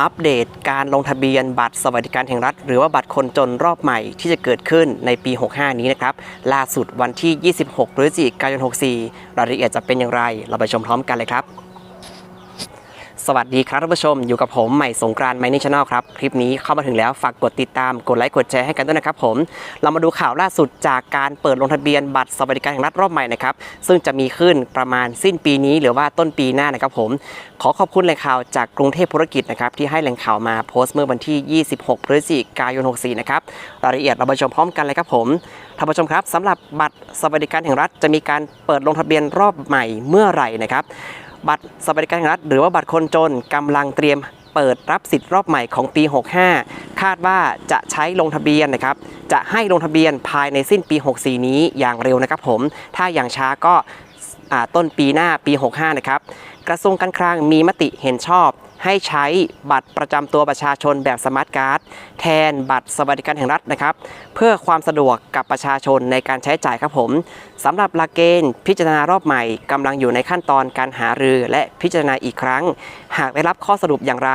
อัปเดตการลงทะเบียนบัตรสวัสดิการแห่งรัฐ หรือว่าบัตรคนจนรอบใหม่ที่จะเกิดขึ้นในปี 65 นี้นะครับ ล่าสุดวันที่ 26พฤศจิกายน 64 รายละเอียดจะเป็นอย่างไร เราไปชมพร้อมกันเลยครับ สวัสดีครับท่านผู้ชมอยู่กับผมใหม่สงกรานต์ไมนี่ชาแนลครับ คลิปนี้เข้ามาถึงแล้วฝากกดติดตามกดไลค์กดแชร์ให้กันด้วยนะครับผม เรามาดูข่าวล่าสุดจากการเปิดลงทะเบียนบัตรสวัสดิการแห่งรัฐรอบใหม่นะครับ ซึ่งจะมีขึ้นประมาณสิ้นปีนี้หรือว่าต้นปีหน้านะครับผม ขอขอบคุณแหล่งข่าวจากกรุงเทพธุรกิจนะครับที่ให้แหล่งข่าวมาโพสต์เมื่อวันที่ 26 พฤศจิกายน 64 นะครับรายละเอียดเราไปชมพร้อมกันเลยครับผมท่านผู้ชมครับสำหรับบัตรสวัสดิการแห่งรัฐจะมีการเปิดลงทะเบียนรอบใหม่เมื่อไหร่นะครับ บัตรสวัสดิการรัฐหรือว่าบัตรคนจนกำลังเตรียมเปิดรับสิทธิ์รอบใหม่ของปี 65 คาดว่าจะใช้ลงทะเบียนนะครับ จะให้ลงทะเบียนภายในสิ้นปี 64 นี้อย่างเร็วนะครับผม ถ้าอย่างช้าก็ต้นปีหน้าปี 65 นะครับ กระทรวงการคลังมีมติเห็นชอบ ให้ใช้บัตรประจำตัวประชาชนแบบสมาร์ทการ์ดแทนบัตรสวัสดิการแห่งรัฐนะครับ เพื่อความสะดวกกับประชาชนในการใช้จ่ายครับผมสำหรับหลักเกณฑ์พิจารณารอบใหม่กำลังอยู่ในขั้นตอนการหารือและพิจารณาอีกครั้ง หากได้รับข้อสรุปอย่างไร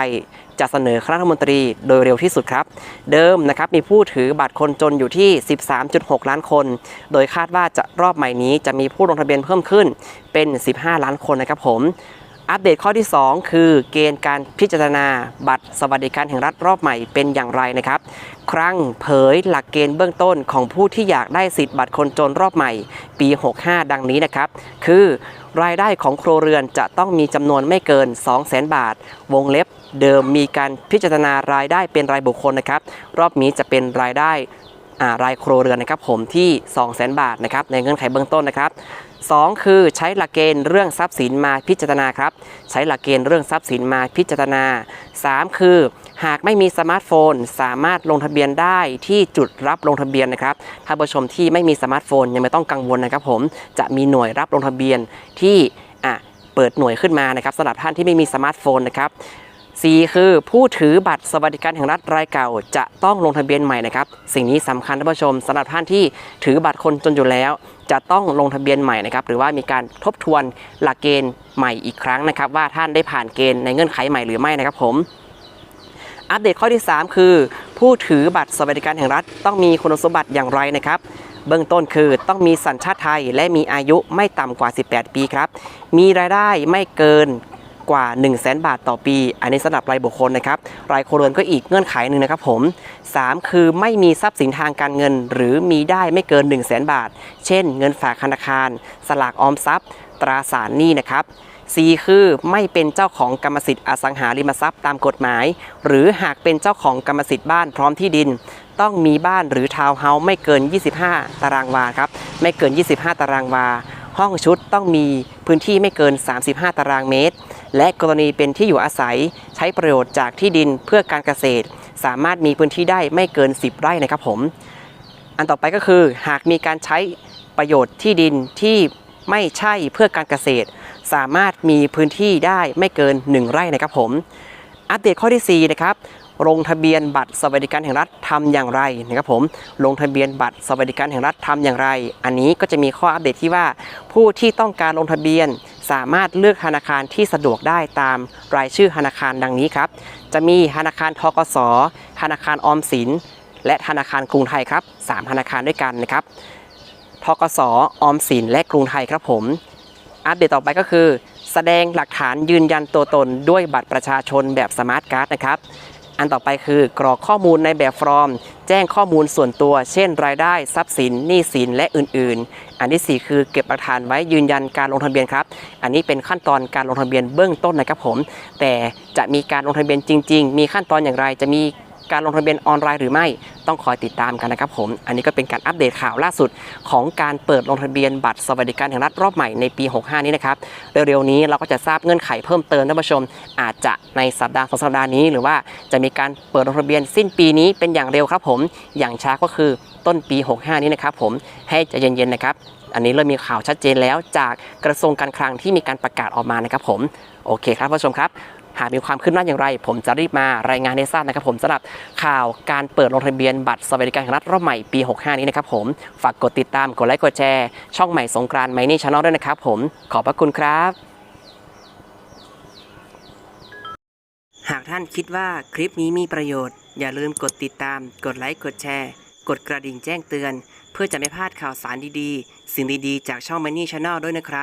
จะเสนอคณะรัฐมนตรีโดยเร็วที่สุดครับ เดิมนะครับมีผู้ถือบัตรคนจนอยู่ที่ 13.6 ล้านคน โดยคาดว่าจะรอบใหม่นี้จะมีผู้ลงทะเบียนเพิ่มขึ้นเป็น 15 ล้านคนนะครับผม อัปเดตข้อที่ 2 คือเกณฑ์การพิจารณาบัตรสวัสดิการแห่งรัฐรอบใหม่เป็นอย่างไรนะครับ ครั้งเผยหลักเกณฑ์เบื้องต้นของผู้ที่อยากได้สิทธิ์บัตรคนจนรอบใหม่ ปี 65 ดังนี้นะครับ คือรายได้ของครัวเรือนจะต้องมีจำนวนไม่เกิน 200,000 บาท วงเล็บเดิมมีการพิจารณารายได้เป็นรายบุคคลนะครับ รอบนี้จะเป็นรายได้รายครัวเรือนนะครับผมที่ 200,000 บาทนะครับในเงื่อนไขเบื้องต้นนะครับ 2 คือใช้หลักเกณฑ์เรื่องทรัพย์สินมาพิจารณาครับ ใช้หลักเกณฑ์เรื่องทรัพย์สินมาพิจารณา 3 คือ หากไม่มีสมาร์ทโฟน สามารถลงทะเบียนได้ที่จุดรับลงทะเบียนนะครับถ้านผู้ชมที่ไม่มีสมาร์ทโฟนยังไม่ต้องกังวลนะครับ ผมจะมีหน่วยรับลงทะเบียนที่เปิดหน่วยขึ้นมานะครับสำหรับท่านที่ไม่มีสมาร์ทโฟนนะครับ 4 คือผู้ถือบัตรสวัสดิการแห่งรัฐรายเก่า จะต้องลงทะเบียนใหม่นะครับ สิ่งนี้สำคัญท่านผู้ชมสำหรับท่านที่ถือบัตรคนจนอยู่แล้ว จะต้องลงทะเบียนใหม่นะครับหรือว่ามีการทบทวนหลักเกณฑ์ใหม่อีกครั้งนะครับ ว่าท่านได้ผ่านเกณฑ์ในเงื่อนไขใหม่หรือไม่นะครับผมอัปเดตข้อที่ 3 คือ ผู้ถือบัตรสวัสดิการแห่งรัฐ ต้องมีคุณสมบัติอย่างไรนะครับเบื้องต้นคือต้องมีสัญชาติไทยและมีอายุไม่ต่ำกว่า 18 ปีครับ มีรายได้ไม่เกิน กว่า 1 0 0 0 0แบาทต่อปี อันนี้สำหรับรายบุคคลนะครับ รายครัวเรือนก็อีกเงื่อนไขหนึ่งนะครับผม 3 คือไม่มีทรัพย์สินทางการเงิน หรือมีได้ไม่เกิน 1 0 0 0 0แบาท เช่น เงินฝากธนาคาร สลากออมทรัพย์ ตราสารหนี้นะครับ 4 คือไม่เป็นเจ้าของกรรมสิทธิ์อสังหาริมทรัพย์ตามกฎหมาย หรือหากเป็นเจ้าของกรรมสิทธิ์บ้านพร้อมที่ดิน ต้องมีบ้านหรือทาวน์เฮาส์ไม่เกิน 25 ตารางวาครับ ไม่เกิน 25 ตารางวา ห้องชุดต้องมีพื้นที่ไม่เกิน 35 ตารางเมตร และกรณีเป็นที่อยู่อาศัยใช้ประโยชน์จากที่ดินเพื่อการเกษตร สามารถมีพื้นที่ได้ไม่เกิน 10 ไร่นะครับผม อันต่อไปก็คือหากมีการใช้ประโยชน์ที่ดินที่ไม่ใช่เพื่อการเกษตร สามารถมีพื้นที่ได้ไม่เกิน 1 ไร่นะครับผม อัปเดตข้อที่4นะครับลงทะเบียนบัตรสวัสดิการแห่งรัฐทำอย่างไรนะครับผมลงทะเบียนบัตรสวัสดิการแห่งรัฐทำอย่างไร อันนี้ก็จะมีข้ออัปเดตที่ว่าผู้ที่ต้องการลงทะเบียน สามารถเลือกธนาคารที่สะดวกได้ตามรายชื่อธนาคารดังนี้ครับ จะมีธนาคารทกส ธนาคารออมสิน และธนาคารกรุงไทยครับสามธนาคารด้วยกันนะครับทกส ออมสิน และกรุงไทยครับผม อัปเดตต่อไปก็คือ แสดงหลักฐานยืนยันตัวตนด้วยบัตรประชาชนแบบสมาร์ทการ์ดนะครับ อันต่อไปคือกรอกข้อมูลในแบบฟอร์ม แจ้งข้อมูลส่วนตัว เช่น รายได้ทรัพย์สินหนี้สินและอื่น ๆ อันที่ 4 คือเก็บหลักฐานไว้ยืนยันการลงทะเบียนครับ อันนี้เป็นขั้นตอนการลงทะเบียนเบื้องต้นนะครับผม แต่จะมีการลงทะเบียนจริง ๆ มีขั้นตอนอย่างไรจะมี การลงทะเบียนออนไลน์หรือไม่ต้องคอยติดตามกันนะครับผม อันนี้ก็เป็นการอัปเดตข่าวล่าสุด ของการเปิดลงทะเบียนบัตรสวัสดิการแห่งรัฐรอบใหม่ในปี 65 นี้นะครับเร็วๆนี้เราก็จะทราบเงื่อนไขเพิ่มเติมท่านผู้ชม อาจจะในสัปดาห์สองสัปดาห์นี้ หรือว่าจะมีการเปิดลงทะเบียนสิ้นปีนี้เป็นอย่างเร็วครับผม อย่างช้าก็คือต้นปี 65 นี้นะครับผมให้ใจเย็นๆนะครับอันนี้เริ่มมีข่าวชัดเจนแล้วจากกระทรวงการคลังที่มีการประกาศออกมานะครับผม โอเคครับท่านผู้ชมครับ หากมีความคืบหน้าอย่างไร ผมจะรีบมารายงานให้ทราบนะครับผมสำหรับข่าวการเปิดลงทะเบียนบัตรสวัสดิการแห่งรัฐรอบใหม่ปี 65 นี้นะครับผมฝากกดติดตามกดไลค์กดแชร์ช่องใหม่สงกรานต์ไมนี่ชาแนลด้วยนะครับผมขอบพระคุณครับหากท่านคิดว่าคลิปนี้มีประโยชน์ อย่าลืมกดติดตาม กดไลค์ กดแชร์ กดกระดิ่งแจ้งเตือน เพื่อจะไม่พลาดข่าวสารดีๆ สิ่งดีๆ จากช่อง Money Channel ด้วยนะครับ